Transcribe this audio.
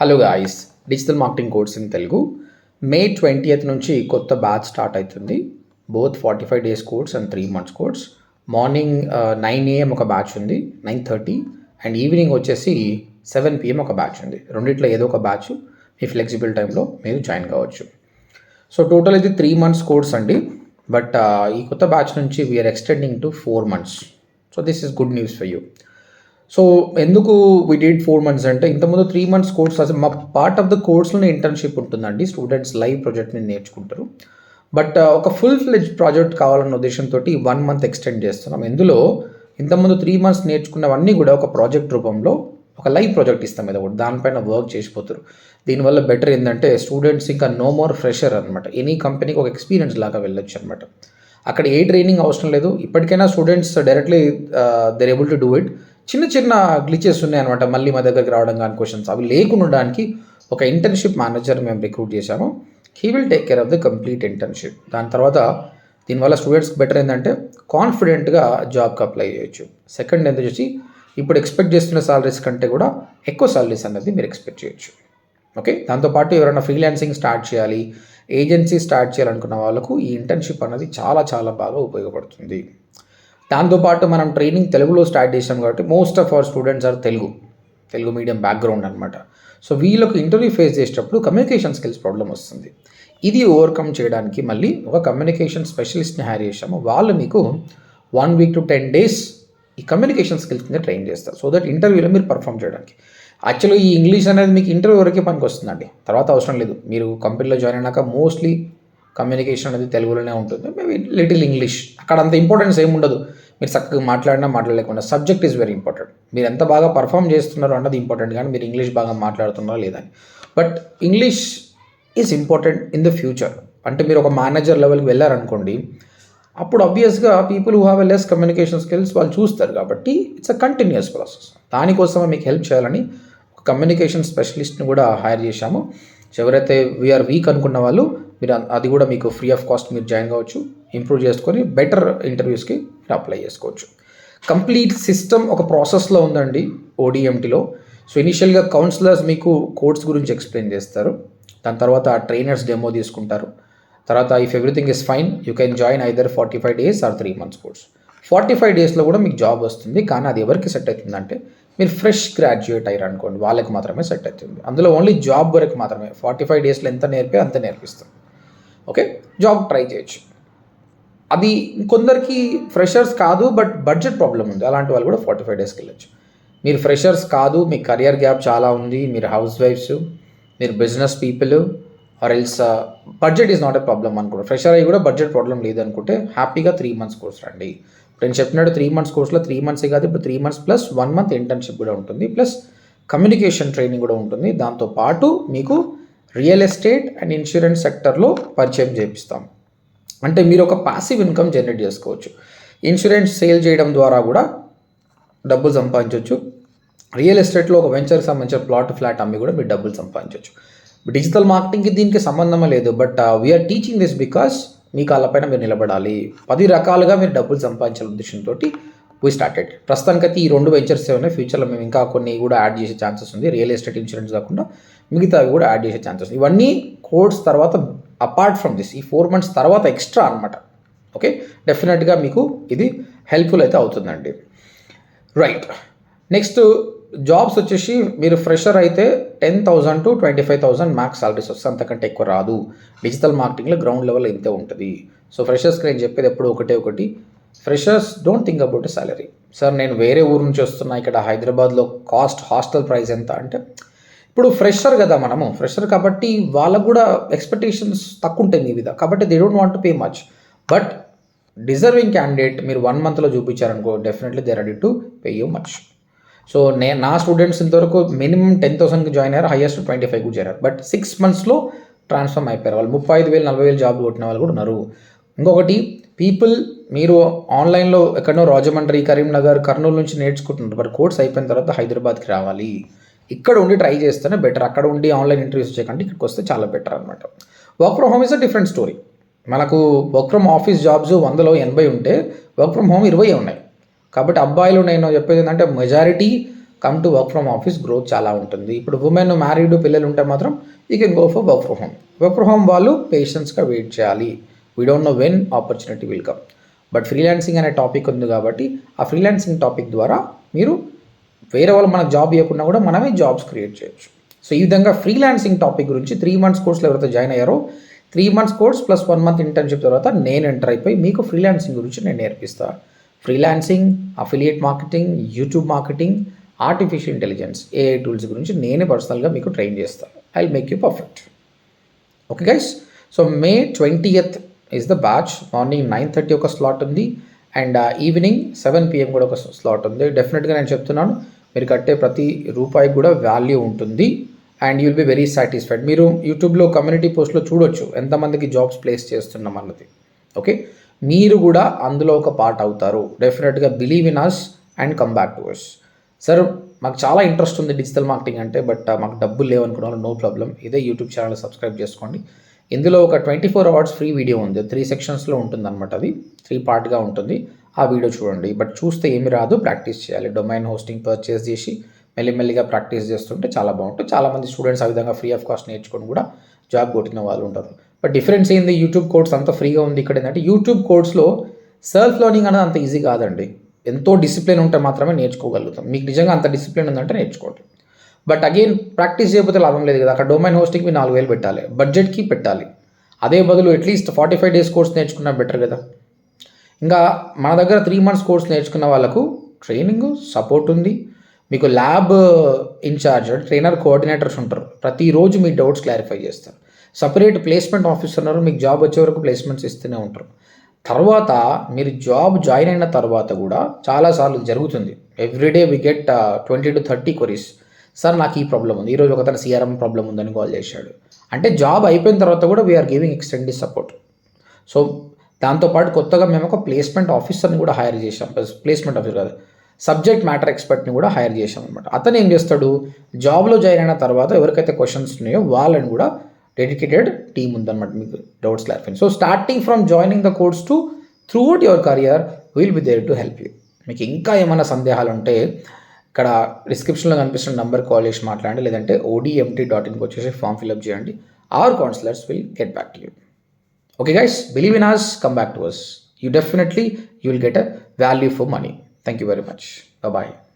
Hello guys digital marketing course in Telugu May twentieth నుంచి కొత్త batch start అవుతుంది both forty five days course and three months course morning nine AM ఒక batch ఉంది nine thirty and evening వచ్చేసి seven PM ఒక batch ఉంది. రెండిట్లో ఏదో ఒక బ్యాచ్ మీ ఫ్లెక్సిబుల్ టైంలో మీరు జాయిన్ కావచ్చు. సో టోటల్ ఇది త్రీ మంత్స్ కోర్స్ అండి. బట్ ఈ కొత్త బ్యాచ్ నుంచి we're extending to four months so this is good news for you so ఎందుకు వి డీడ్ ఫోర్ మంత్స్ అంటే ఇంతకుముందు త్రీ మంత్స్ కోర్స్ అసలు మా పార్ట్ ఆఫ్ ద కోర్స్లోనే ఇంటర్న్షిప్ ఉంటుందండి స్టూడెంట్స్ లైవ్ ప్రాజెక్ట్ మీద నేర్చుకుంటారు. బట్ uh, ఒక ఫుల్ ఫ్లెజ్ ప్రాజెక్ట్ కావాలన్న ఉద్దేశంతో వన్ మంత్ ఎక్స్టెండ్ చేస్తున్నాం. ఇందులో ఇంతకుముందు త్రీ మంత్స్ నేర్చుకున్నవన్నీ కూడా ఒక ప్రాజెక్ట్ రూపంలో ఒక లైవ్ ప్రాజెక్ట్ ఇస్తాం ఏదో ఒకటి. దానిపైన వర్క్ చేసిపోతారు. దీనివల్ల బెటర్ ఏంటంటే స్టూడెంట్స్ ఇంకా నో మోర్ ఫ్రెషర్ అనమాట ఎనీ కంపెనీకి ఒక ఎక్స్పీరియన్స్ లాగా వెళ్ళొచ్చు అనమాట అక్కడ ఏ ట్రైనింగ్ అవసరం లేదు. ఇప్పటికైనా students directly they're able to do it చిన్న చిన్న గ్లిచెస్ ఉన్నాయన్నమాట. మళ్ళీ మా దగ్గరికి రావడం కానీ క్వశ్చన్స్ అవి లేకుండడానికి ఒక ఇంటర్న్షిప్ మేనేజర్ మేము రిక్రూట్ చేశాము. He will take care of the complete internship దాని తర్వాత దీనివల్ల స్టూడెంట్స్కి బెటర్ ఏంటంటే కాన్ఫిడెంట్గా జాబ్కి అప్లై చేయొచ్చు. సెకండ్ ఎంత వచ్చి ఇప్పుడు ఎక్స్పెక్ట్ చేస్తున్న సాలరీస్ కంటే కూడా ఎక్కువ సాలరీస్ అనేది మీరు ఎక్స్పెక్ట్ చేయొచ్చు. ఓకే దాంతోపాటు ఎవరైనా ఫ్రీలాన్సింగ్ స్టార్ట్ చేయాలి ఏజెన్సీ స్టార్ట్ చేయాలనుకున్న వాళ్ళకు ఈ ఇంటర్న్షిప్ అనేది చాలా చాలా బాగా ఉపయోగపడుతుంది. దాంతోపాటు మనం ట్రైనింగ్ తెలుగులో స్టార్ట్ చేసాం కాబట్టి most of our students are Telugu. Telugu medium background అనమాట సో వీళ్ళకి ఇంటర్వ్యూ ఫేస్ చేసేటప్పుడు కమ్యూనికేషన్ స్కిల్స్ ప్రాబ్లం వస్తుంది. ఇది ఓవర్కమ్ చేయడానికి మళ్ళీ ఒక కమ్యూనికేషన్ స్పెషలిస్ట్ని హ్యార్ చేసాము వాళ్ళు మీకు one week to ten days ఈ కమ్యూనికేషన్ స్కిల్స్ కింద ట్రైన్ చేస్తారు. సో దట్ ఇంటర్వ్యూలో మీరు పర్ఫామ్ చేయడానికి. యాక్చువల్గా ఈ ఇంగ్లీష్ అనేది మీకు ఇంటర్వ్యూ వరకే పనికి వస్తుందండి తర్వాత అవసరం లేదు. మీరు కంపెనీలో జాయిన్ అయినాక మోస్ట్లీ కమ్యూనికేషన్ అనేది తెలుగులోనే ఉంటుంది. మేబీ లిటిల్ ఇంగ్లీష్ అక్కడ అంత ఇంపార్టెన్స్ ఏమి ఉండదు. మీరు చక్కగా మాట్లాడినా మాట్లాడలేకుండా. సబ్జెక్ట్ ఈజ్ వెరీ ఇంపార్టెంట్ మీరు ఎంత బాగా పర్ఫామ్ చేస్తున్నారో అన్నది ఇంపార్టెంట్ కానీ మీరు ఇంగ్లీష్ బాగా మాట్లాడుతున్నారో లేదని. But English is important in the future అంటే మీరు ఒక మేనేజర్ లెవెల్కి వెళ్ళారనుకోండి అప్పుడు ఆబ్వియస్గా people who have a less communication skills వాళ్ళు చూస్తారు కాబట్టి ఇట్స్ అ కంటిన్యూస్ ప్రాసెస్ దానికోసమే మీకు హెల్ప్ చేయాలని కమ్యూనికేషన్ స్పెషలిస్ట్ని కూడా హైర్ చేశాము. ఎవరైతే వీఆర్ వీక్ అనుకున్న వాళ్ళు మీరు అది కూడా మీకు ఫ్రీ ఆఫ్ కాస్ట్ మీరు జాయిన్ కావచ్చు. ఇంప్రూవ్ చేసుకొని బెటర్ ఇంటర్వ్యూస్కి మీరు అప్లై చేసుకోవచ్చు. కంప్లీట్ సిస్టమ్ ఒక ప్రాసెస్లో ఉందండి ఓడిఎంటీలో సో ఇనిషియల్గా కౌన్సిలర్స్ మీకు కోర్స్ గురించి ఎక్స్ప్లెయిన్ చేస్తారు. దాని తర్వాత ట్రైనర్స్ డెమో తీసుకుంటారు. తర్వాత if everything is fine you can join either forty five days or three months course forty five డేస్లో కూడా మీకు జాబ్ వస్తుంది. కానీ అది ఎవరికి సెట్ అవుతుందంటే మీరు ఫ్రెష్ గ్రాడ్యుయేట్ అయ్యారు అనుకోండి వాళ్ళకి మాత్రమే సెట్ అవుతుంది. అందులో ఓన్లీ జాబ్ వరకు మాత్రమే. ఫార్టీ ఫైవ్ డేస్లో ఎంత నేర్పే అంత నేర్పిస్తాం. ఓకే? జాబ్ ట్రై చేయొచ్చు. అది కొందరికి ఫ్రెషర్స్ కాదు బట్ బడ్జెట్ ప్రాబ్లం ఉంది. అలాంటి వాళ్ళు కూడా ఫార్టీ ఫైవ్ డేస్కి వెళ్ళచ్చు. మీరు ఫ్రెషర్స్ కాదు మీ కరియర్ గ్యాప్ చాలా ఉంది మీరు హౌస్ వైఫ్స్ మీరు business people or else budget is not a problem అనుకుంటే. ఫ్రెషర్ అయ్యి కూడా బడ్జెట్ ప్రాబ్లం లేదనుకుంటే హ్యాపీగా త్రీ మంత్స్ కోర్స్ రండి. ఇప్పుడు నేను చెప్పినట్టు త్రీ మంత్స్ కోర్స్లో త్రీ మంత్సే కాదు ఇప్పుడు three months plus one month internship కూడా ఉంటుంది. ప్లస్ కమ్యూనికేషన్ ట్రైనింగ్ కూడా ఉంటుంది. దాంతోపాటు మీకు రియల్ ఎస్టేట్ అండ్ ఇన్సూరెన్స్ సెక్టర్లో పరిచయం చేపిస్తాం. అంటే మీరు ఒక పాసివ్ ఇన్కమ్ జనరేట్ చేసుకోవచ్చు. ఇన్సూరెన్స్ సేల్ చేయడం ద్వారా కూడా డబ్బులు సంపాదించవచ్చు రియల్ ఎస్టేట్లో ఒక వెంచర్కి సంబంధించిన ప్లాట్ ఫ్లాట్ అమ్మి కూడా మీరు డబ్బులు సంపాదించవచ్చు డిజిటల్ మార్కెటింగ్కి దీనికి సంబంధమే లేదు but we're teaching this because మీ కాళ్ళపైన మీరు నిలబడాలి. పది రకాలుగా మీరు డబ్బులు సంపాదించాల ఉద్దేశంతో వీ స్టార్టెడ్ ప్రస్తుతానికైతే ఈ రెండు వెంచర్స్ ఉన్నాయి ఫ్యూచర్లో మేము ఇంకా కొన్ని కూడా యాడ్ చేసే ఛాన్సెస్ ఉంది. రియల్ ఎస్టేట్ ఇన్సూరెన్స్ కాకుండా మిగతావి కూడా యాడ్ చేసే ఛాన్సెస్ ఇవన్నీ కోర్స్ తర్వాత అపార్ట్ ఫ్రమ్ దిస్ ఈ ఫోర్ మంత్స్ తర్వాత ఎక్స్ట్రా అనమాట ఓకే డెఫినెట్గా మీకు ఇది హెల్ప్ఫుల్ అయితే అవుతుందండి. రైట్ నెక్స్ట్ జాబ్స్ వచ్చేసి మీరు ఫ్రెషర్ అయితే ten thousand to twenty five thousand max salaries వస్తే అంతకంటే ఎక్కువ రాదు. డిజిటల్ మార్కెటింగ్లో గ్రౌండ్ లెవెల్ ఇంతే ఉంటుంది. సో ఫ్రెషర్స్కి నేను చెప్పేది ఎప్పుడు ఒకటే ఒకటి. Freshers don't think about salary sir నేను వేరే ఊరు నుంచి వస్తున్నా ఇక్కడ హైదరాబాద్లో కాస్ట్ హాస్టల్ ప్రైస్ ఎంత? అంటే ఇప్పుడు ఫ్రెషర్ కదా మనము ఫ్రెషర్ కాబట్టి వాళ్ళకు కూడా ఎక్స్పెక్టేషన్స్ తక్కువ ఉంటాయి మీ మీద. కాబట్టి they don't want to pay much but deserving candidate మీరు వన్ మంత్లో చూపించారనుకో definitely they ready to pay you much so నేను నా స్టూడెంట్స్ ఇంతవరకు మినిమం టెన్ థౌసండ్కి జాయిన్ అయ్యారు హైయెస్ట్ ట్వంటీ ఫైవ్కి జాయిన్ అయ్యారు బట్ సిక్స్ మంత్స్లో ట్రాన్స్ఫార్మ్ అయిపోయారు వాళ్ళు. ముప్పై ఐదు వేలు నలభై వేలు జాబ్ కొట్టిన వాళ్ళు కూడా ఉన్నారు. ఇంకొకటి పీపుల్ మీరు ఆన్లైన్లో ఎక్కడో రాజమండ్రి కరీంనగర్ కర్నూలు నుంచి నేర్చుకుంటున్నారు. బట్ కోర్స్ అయిపోయిన తర్వాత హైదరాబాద్కి రావాలి. ఇక్కడ ఉండి ట్రై చేస్తేనే బెటర్ అక్కడ ఉండి ఆన్లైన్ ఇంటర్వ్యూస్ చేయకండి ఇక్కడికి వస్తే చాలా బెటర్ అనమాట work from home is a different story మనకు వర్క్ ఫ్రమ్ ఆఫీస్ జాబ్స్ వందలో ఎనభై ఉంటే వర్క్ ఫ్రమ్ హోమ్ ఇరవై ఉన్నాయి. కాబట్టి అబ్బాయిలు నేను చెప్పేది ఏంటంటే majority come to work from office growth చాలా ఉంటుంది. ఇప్పుడు ఉమెన్ మ్యారీడ్ పిల్లలు ఉంటే మాత్రం you can go for work from home work from home వాళ్ళు పేషెన్స్గా వెయిట్ చేయాలి. We don't know when opportunity will come but freelancing అనే టాపిక్ ఉంది కాబట్టి ఆ ఫ్రీలాన్సింగ్ టాపిక్ ద్వారా మీరు వేరే వాళ్ళు మనకు జాబ్ ఇవ్వకుండా కూడా మనమే జాబ్స్ క్రియేట్ చేయొచ్చు. సో ఈ విధంగా ఫ్రీలాన్సింగ్ టాపిక్ గురించి త్రీ మంత్స్ కోర్స్లో ఎవరైతే జాయిన్ అయ్యారో three months course plus one month internship తర్వాత నేను ఎంటర్ అయిపోయి మీకు ఫ్రీలాన్సింగ్ గురించి నేను నేర్పిస్తాను freelancing affiliate marketing YouTube marketing artificial intelligence AI tools గురించి నేనే పర్సనల్గా మీకు ట్రైన్ చేస్తాను I make you perfect okay guys so May twentieth is the batch morning nine thirty ఒక స్లాట్ ఉంది. అండ్ ఈవినింగ్ సెవెన్ పిఎం కూడా ఒక స్లాట్ ఉంది. డెఫినెట్గా నేను చెప్తున్నాను. మీరు కట్టే ప్రతి రూపాయికి కూడా వాల్యూ ఉంటుంది. And you'll be very satisfied మీరు యూట్యూబ్లో కమ్యూనిటీ పోస్ట్లో చూడొచ్చు ఎంతమందికి జాబ్స్ ప్లేస్ చేస్తున్నాం అన్నది. ఓకే మీరు కూడా అందులో ఒక పార్ట్ అవుతారు. డెఫినెట్గా believe in us and come back to us sir మాకు చాలా ఇంట్రెస్ట్ ఉంది డిజిటల్ మార్కెటింగ్ అంటే బట్ uh, మాకు డబ్బులు లేవు నో ప్రాబ్లం ఇదే యూట్యూబ్ ఛానల్ సబ్స్క్రైబ్ చేసుకోండి. ఇందులో ఒక twenty four hours free video ఉంది. త్రీ సెక్షన్స్లో ఉంటుంది అనమాట అది. త్రీ పార్ట్గా ఉంటుంది. ఆ వీడియో చూడండి. బట్ చూస్తే ఏమి రాదు. ప్రాక్టీస్ చేయాలి. డొమైన్ హోస్టింగ్ పర్చేస్ చేసి మెల్లిమెల్లిగా ప్రాక్టీస్ చేస్తుంటే చాలా బాగుంటుంది. చాలామంది స్టూడెంట్స్ ఆ విధంగా ఫ్రీ ఆఫ్ కాస్ట్ నేర్చుకొని కూడా జాబ్ కొట్టిన వాళ్ళు ఉంటారు. బట్ డిఫరెన్స్ ఏంది? యూట్యూబ్ కోర్స్ అంత ఫ్రీగా ఉంది. ఇక్కడ ఏంటంటే యూట్యూబ్ కోర్స్లో సెల్ఫ్ లెర్నింగ్ అనేది అంత ఈజీ కాదండి. ఎంతో డిసిప్లిన్ ఉంటే మాత్రమే నేర్చుకోగలుగుతాం. మీకు నిజంగా అంత డిసిప్లిన్ ఉందంటే నేర్చుకోండి. బట్ అగైన్ ప్రాక్టీస్ చేయకపోతే లాభం లేదు కదా. అక్కడ డొమైన్ హోస్టింగ్కి నాలుగు వేలు పెట్టాలి. బడ్జెట్కి పెట్టాలి. అదే బదులు at least forty five days course నేర్చుకున్నా బెటర్ కదా. ఇంకా మన దగ్గర త్రీ మంత్స్ కోర్స్ నేర్చుకున్న వాళ్ళకు ట్రైనింగ్ సపోర్ట్ ఉంది. మీకు ల్యాబ్ ఇన్ఛార్జ్ ట్రైనర్ కోఆర్డినేటర్స్ ఉంటారు. ప్రతిరోజు మీ డౌట్స్ క్లారిఫై చేస్తారు. సపరేట్ ప్లేస్మెంట్ ఆఫీసర్ ఉన్నారు మీకు జాబ్ వచ్చే వరకు ప్లేస్మెంట్స్ ఇస్తూనే ఉంటారు. తర్వాత మీరు జాబ్ జాయిన్ అయిన తర్వాత కూడా చాలాసార్లు జరుగుతుంది. Every day we get twenty to thirty queries sir నాకు ఈ ప్రాబ్లం ఉంది. ఈరోజు ఒకతను సిఆర్ఎం ప్రాబ్లం ఉందని కాల్ చేశాడు. అంటే జాబ్ అయిపోయిన తర్వాత కూడా we're giving extended support so దాంతోపాటు కొత్తగా మేము ఒక ప్లేస్మెంట్ ఆఫీసర్ని కూడా హైర్ చేసాం ప్లేస్మెంట్ ఆఫీసర్ కాదు సబ్జెక్ట్ మ్యాటర్ ఎక్స్పర్ట్ని కూడా హైర్ చేసాం అనమాట అతను ఏం చేస్తాడు జాబ్లో జాయిన్ అయిన తర్వాత ఎవరికైతే క్వశ్చన్స్ ఉన్నాయో వాళ్ళని కూడా డెడికేటెడ్ టీమ్ ఉందన్నమాట. మీకు doubts clarify so starting from joining the course to throughout your career will be there to help you మీకు ఇంకా ఏమైనా సందేహాలు ఉంటే ఇక్కడ డిస్క్రిప్షన్లో కనిపిస్తున్న నెంబర్ కాల్ చేసి మాట్లాడండి. లేదంటే ఓడిఎంటీ డాట్ ఇన్కి వచ్చేసి ఫామ్ ఫిల్అప్ చేయండి. Our counsellors will get back to you Okay, guys, believe in us, come back to us. You definitely you will get a value for money. Thank you very much. Bye bye.